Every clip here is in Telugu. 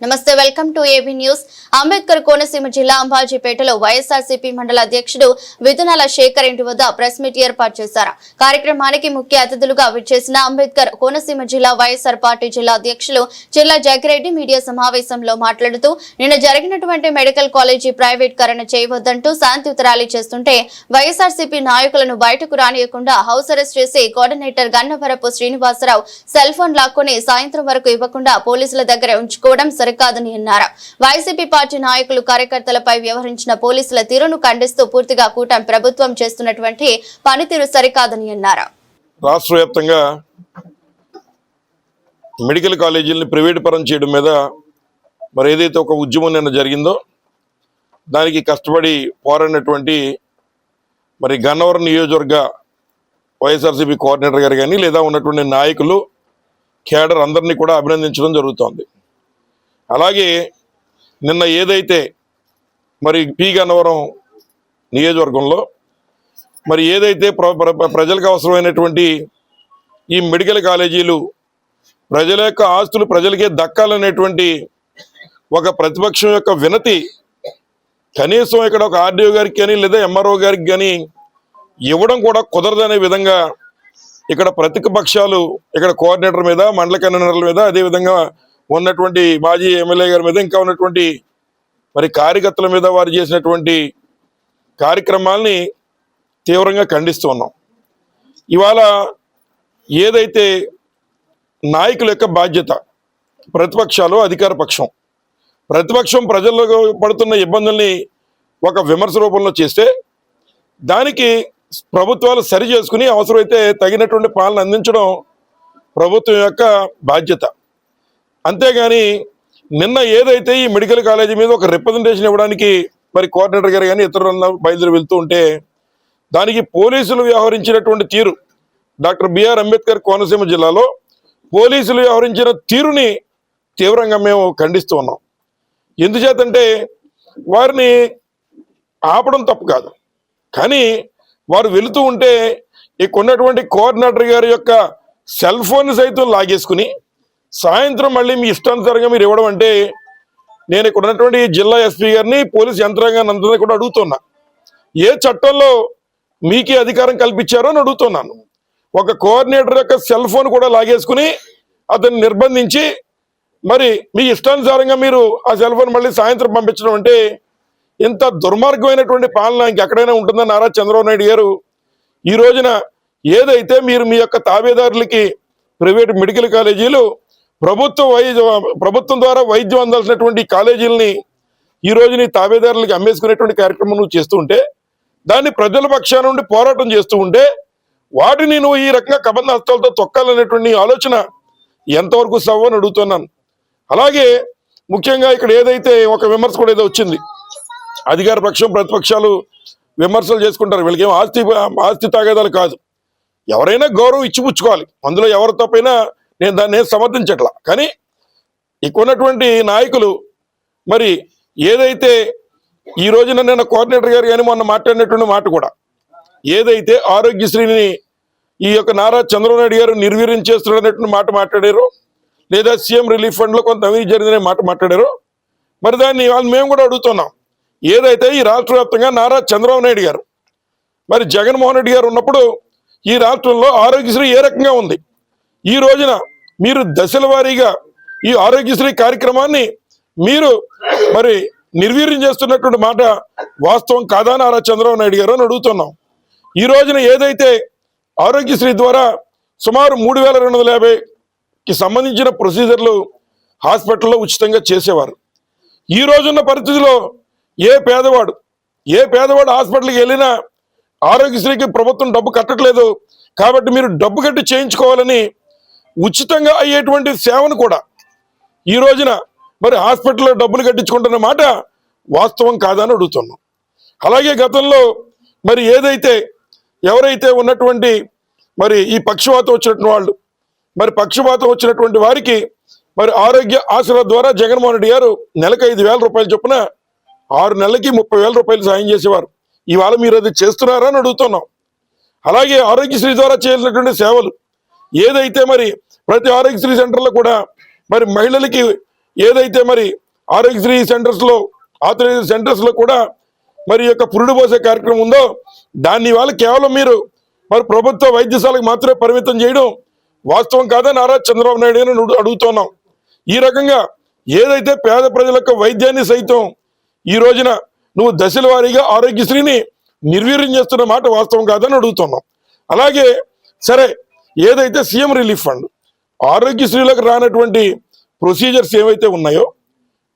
నమస్తే welcome to AB news. Ambedkar Konaseema జిల్లా అంబాజీపేటలో వైఎస్ఆర్సీపీ మండల అధ్యక్షుడు విధునాల శేఖర్ ఇంటి వద్ద ప్రెస్ మీట్ ఏర్పాటు చేశారు. కార్యక్రమానికి ముఖ్య అతిథులుగా విచ్చేసిన అంబేద్కర్ కోనసీమ జిల్లా వైఎస్ఆర్ పార్టీ జిల్లా అధ్యక్షులు జిల్లా జగ్గిరెడ్డి మీడియా సమావేశంలో మాట్లాడుతూ నిన్న జరిగినటువంటి మెడికల్ కాలేజీ ప్రైవేటీకరణ చేయవద్దంటూ శాంతియుత ర్యాలీ చేస్తుంటే వైఎస్ఆర్సీపీ నాయకులను బయటకు రానియకుండా హౌస్ అరెస్ట్ చేసి coordinator Gannavarapu Srinivasarao cell phone లాక్కొని సాయంత్రం వరకు ఇవ్వకుండా పోలీసుల దగ్గర ఉంచుకోవడం సరికాదని అన్నారు. వైసీపీ పార్టీ నాయకులు కార్యకర్తలపై వ్యవహరించిన పోలీసుల తీరును ఖండిస్తూ పూర్తిగా కూటమి ప్రభుత్వం చేస్తున్నటువంటి పనితీరు సరికాదని అన్నారు. రాష్ట్ర వ్యాప్తంగా మెడికల్ కాలేజీలను ప్రైవేట్ పరం చేయడం మీద మరి ఏదైతే ఒక ఉద్యమం నిన్న జరిగిందో దానికి కష్టపడి పోరాడినటువంటి మరి గన్నవరం నియోజకవర్గ వైఎస్ఆర్సీపీ కోఆర్డినేటర్ గారు కానీ లేదా ఉన్నటువంటి నాయకులు కేడర్ అందరినీ కూడా అభినందించడం జరుగుతోంది. అలాగే నిన్న ఏదైతే మరి పి గన్నవరం నియోజకవర్గంలో మరి ఏదైతే ప్ర- ప్ర- ప్రజలకు అవసరమైనటువంటి ఈ మెడికల్ కాలేజీలు ప్రజల యొక్క ఆస్తులు ప్రజలకే దక్కాలనేటువంటి ఒక ప్రతిపక్షం యొక్క వినతి కనీసం ఇక్కడ ఒక ఆర్డీఓ గారికి కానీ లేదా ఎంఆర్ఓ గారికి కానీ ఇవ్వడం కూడా కుదరదనే విధంగా ఇక్కడ ప్రతిపక్షాలు ఇక్కడ కోఆర్డినేటర్ మీద మండల కన్వీనర్ల మీద అదేవిధంగా ఉన్నటువంటి మాజీ ఎమ్మెల్యే గారి మీద ఇంకా ఉన్నటువంటి మరి కార్యకర్తల మీద వారు చేసినటువంటి కార్యక్రమాల్ని తీవ్రంగా ఖండిస్తూ ఉన్నాం. ఇవాళ ఏదైతే నాయకుల యొక్క బాధ్యత ప్రతిపక్షాలు అధికార పక్షం ప్రతిపక్షం ప్రజల్లో పడుతున్న ఇబ్బందుల్ని ఒక విమర్శ రూపంలో చేస్తే దానికి ప్రభుత్వాలు సరి చేసుకుని అవసరమైతే తగినటువంటి పాలన అందించడం ప్రభుత్వం యొక్క బాధ్యత. అంతేగాని నిన్న ఏదైతే ఈ మెడికల్ కాలేజీ మీద ఒక రిప్రజెంటేషన్ ఇవ్వడానికి మరి కోఆర్డినేటర్ గారు కానీ ఇతరులు బయలుదేరి వెళ్తూ ఉంటే దానికి పోలీసులు వ్యవహరించినటువంటి తీరు డాక్టర్ బిఆర్ అంబేద్కర్ కోనసీమ జిల్లాలో పోలీసులు వ్యవహరించిన తీరుని తీవ్రంగా మేము ఖండిస్తూ ఉన్నాం. ఎందుచేతంటే వారిని ఆపడం తప్పు కాదు. కానీ వారు వెళుతూ ఉంటే ఇక్కడ ఉన్నటువంటి కోఆర్డినేటర్ గారి యొక్క సెల్ ఫోన్ సైతం లాగేసుకుని సాయంత్రం మళ్ళీ మీ ఇష్టానుసారంగా మీరు ఇవ్వడం అంటే నేను ఇక్కడ ఉన్నటువంటి జిల్లా ఎస్పీ గారిని పోలీస్ యంత్రాంగాన్ని అందరినీ కూడా అడుగుతున్నా. ఏ చట్టంలో మీకే అధికారం కల్పించారో అని అడుగుతున్నాను. ఒక కోఆర్డినేటర్ యొక్క సెల్ ఫోన్ కూడా లాగేసుకుని అతన్ని నిర్బంధించి మరి మీ ఇష్టానుసారంగా మీరు ఆ సెల్ ఫోన్ మళ్ళీ సాయంత్రం పంపించడం అంటే ఇంత దుర్మార్గమైనటువంటి పాలన ఇంకెక్కడైనా ఉంటుందని నారా చంద్రబాబు నాయుడు గారు ఈ రోజున ఏదైతే మీరు మీ యొక్క తాబేదారులకి ప్రైవేట్ మెడికల్ కాలేజీలు ప్రభుత్వ వైద్య ప్రభుత్వం ద్వారా వైద్యం అందాల్సినటువంటి కాలేజీలని ఈ రోజుని తాబేదారులకి అమ్మేసుకునేటువంటి కార్యక్రమం నువ్వు చేస్తూ ఉంటే దాన్ని ప్రజల పక్షాన నుండి పోరాటం చేస్తూ ఉంటే వాటిని నువ్వు ఈ రకంగా కబంధ హస్తాలతో తొక్కాలనేటువంటి ఆలోచన ఎంతవరకు సవ్వు అని అడుగుతున్నాను. అలాగే ముఖ్యంగా ఇక్కడ ఏదైతే ఒక విమర్శ కూడా ఏదో వచ్చింది. అధికార పక్షం ప్రతిపక్షాలు విమర్శలు చేసుకుంటారు. వీళ్ళకి ఏం ఆస్తి ఆస్తి తాగేదాలు కాదు. ఎవరైనా గౌరవం ఇచ్చిపుచ్చుకోవాలి. అందులో ఎవరి తప్పైనా నేను దాన్ని సమర్థించట్లా. కానీ ఇక్కడున్నటువంటి నాయకులు మరి ఏదైతే ఈ రోజున నిన్న కోఆర్డినేటర్ గారు కానీ మొన్న మాట్లాడినటువంటి మాట కూడా ఏదైతే ఆరోగ్యశ్రీని ఈ యొక్క నారా చంద్రబాబు నాయుడు గారు నిర్వీర్యం చేస్తున్నటువంటి మాట మాట్లాడారో లేదా సీఎం రిలీఫ్ ఫండ్లో కొంత అవినీతి జరిగిందనే మాట మాట్లాడారో మరి దాన్ని వాళ్ళు మేము కూడా అడుగుతున్నాం. ఏదైతే ఈ రాష్ట్ర వ్యాప్తంగా నారా చంద్రబాబు నాయుడు గారు మరి జగన్మోహన్ రెడ్డి గారు ఉన్నప్పుడు ఈ రాష్ట్రంలో ఆరోగ్యశ్రీ ఏ రకంగా ఉంది? ఈ రోజున మీరు దశల వారీగా ఈ ఆరోగ్యశ్రీ కార్యక్రమాన్ని మీరు మరి నిర్వీర్యం చేస్తున్నటువంటి మాట వాస్తవం కాదా నారా చంద్రబాబు నాయుడు గారు అని అడుగుతున్నాం. ఈ రోజున ఏదైతే ఆరోగ్యశ్రీ ద్వారా సుమారు మూడు వేల రెండు వందల యాభైకి సంబంధించిన ప్రొసీజర్లు హాస్పిటల్లో ఉచితంగా చేసేవారు. ఈ రోజున్న పరిస్థితిలో ఏ పేదవాడు ఏ పేదవాడు హాస్పిటల్కి వెళ్ళినా ఆరోగ్యశ్రీకి ప్రభుత్వం డబ్బు కట్టట్లేదు. కాబట్టి మీరు డబ్బు కట్టి చేయించుకోవాలని ఉచితంగా అయ్యేటువంటి సేవను కూడా ఈ రోజున మరి హాస్పిటల్లో డబ్బులు కట్టించుకుంటున్న మాట వాస్తవం కాదని అడుగుతున్నాం. అలాగే గతంలో మరి ఏదైతే ఎవరైతే ఉన్నటువంటి మరి ఈ పక్షవాతం వచ్చినటువంటి వాళ్ళు మరి పక్షవాతం వచ్చినటువంటి వారికి మరి ఆరోగ్య ఆశల ద్వారా జగన్మోహన్ రెడ్డి గారు నెలకు ఐదు వేల రూపాయలు చొప్పున ఆరు నెలలకి ముప్పై వేల రూపాయలు సాయం చేసేవారు. ఇవాళ మీరు అది చేస్తున్నారా అని అడుగుతున్నాం. అలాగే ఆరోగ్యశ్రీ ద్వారా చేయాల్సినటువంటి సేవలు ఏదైతే మరి ప్రతి ఆరోగ్యశ్రీ సెంటర్లో కూడా మరి మహిళలకి ఏదైతే మరి ఆరోగ్యశ్రీ సెంటర్స్లో ఆథరైజ్ సెంటర్స్లో కూడా మరి యొక్క పురుడు పోసే కార్యక్రమం ఉందో దాన్ని ఇవాళ కేవలం మీరు మరి ప్రభుత్వ వైద్యశాలకు మాత్రమే పరిమితం చేయడం వాస్తవం కాదని నారా చంద్రబాబు నాయుడు గారిని అడుగుతున్నాం. ఈ రకంగా ఏదైతే పేద ప్రజల యొక్క వైద్యాన్ని సైతం ఈ రోజున నువ్వు దశల వారీగా ఆరోగ్యశ్రీని నిర్వీర్యం చేస్తున్న మాట వాస్తవం కాదని అడుగుతున్నాం. అలాగే సరే ఏదైతే సీఎం రిలీఫ్ ఫండ్ ఆరోగ్యశ్రీలకు రానటువంటి ప్రొసీజర్స్ ఏవైతే ఉన్నాయో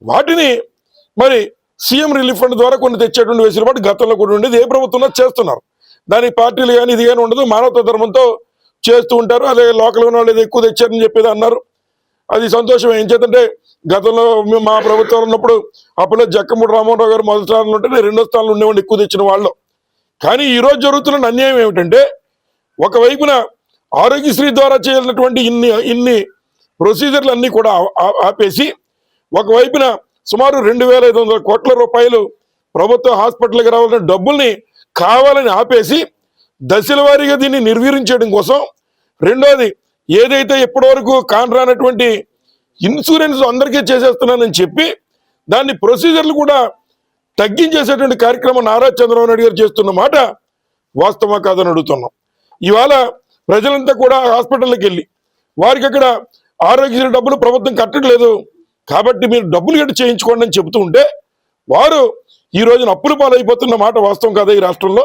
వాటిని మరి సీఎం రిలీఫ్ ఫండ్ ద్వారా కొన్ని తెచ్చేటువంటి వెసులుబాటు గతంలో కూడా ఉండేది ఏ ప్రభుత్వంలో చేస్తున్నారు. దానికి పార్టీలు కానీ ఇది కానీ ఉండదు మానవత ధర్మంతో చేస్తూ ఉంటారు అదే లోకల్ ఉన్న వాళ్ళు ఎక్కువ తెచ్చారని చెప్పేది అన్నారు. అది సంతోషం ఏం చేద్దంటే గతంలో మేము మా ప్రభుత్వంలో ఉన్నప్పుడు అప్పుడు జక్కమూడి రామారావు గారు మొదటి స్థానంలో ఉంటే నేను రెండో స్థానంలో ఉండేవాడిని ఎక్కువ తెచ్చిన వాళ్ళు. కానీ ఈరోజు జరుగుతున్న అన్యాయం ఏమిటంటే ఒకవైపున ఆరోగ్యశ్రీ ద్వారా చేయాలన్నటువంటి ఇన్ని ఇన్ని ప్రొసీజర్లు అన్నీ కూడా ఆపేసి ఒకవైపున సుమారు రెండు వేల ఐదు వందల కోట్ల రూపాయలు ప్రభుత్వ హాస్పిటల్కి రావాల్సిన డబ్బుల్ని కావాలని ఆపేసి దశల వారీగా దీన్ని నిర్వీర్యం చేయడం కోసం రెండోది ఏదైతే ఇప్పటివరకు కానరానటువంటి ఇన్సూరెన్స్ అందరికీ చేసేస్తున్నానని చెప్పి దాన్ని ప్రొసీజర్లు కూడా తగ్గించేసేటువంటి కార్యక్రమం నారా చంద్రబాబు నాయుడు గారు చేస్తున్న మాట వాస్తవం కాదని అడుగుతున్నాం. ఇవాళ ప్రజలంతా కూడా హాస్పిటల్కి వెళ్ళి వారికి అక్కడ ఆరోగ్యశ్రీ డబ్బులు ప్రభుత్వం కట్టట్లేదు. కాబట్టి మీరు డబ్బులు గట్టి చేయించుకోండి అని చెబుతూ ఉంటే వారు ఈ రోజున అప్పుల పాలైపోతున్న మాట వాస్తవం కదా ఈ రాష్ట్రంలో.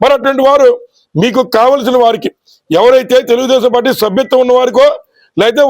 మరి అటువంటి వారు మీకు కావలసిన వారికి ఎవరైతే తెలుగుదేశం పార్టీ సభ్యత్వం ఉన్న వారికో లేకపోతే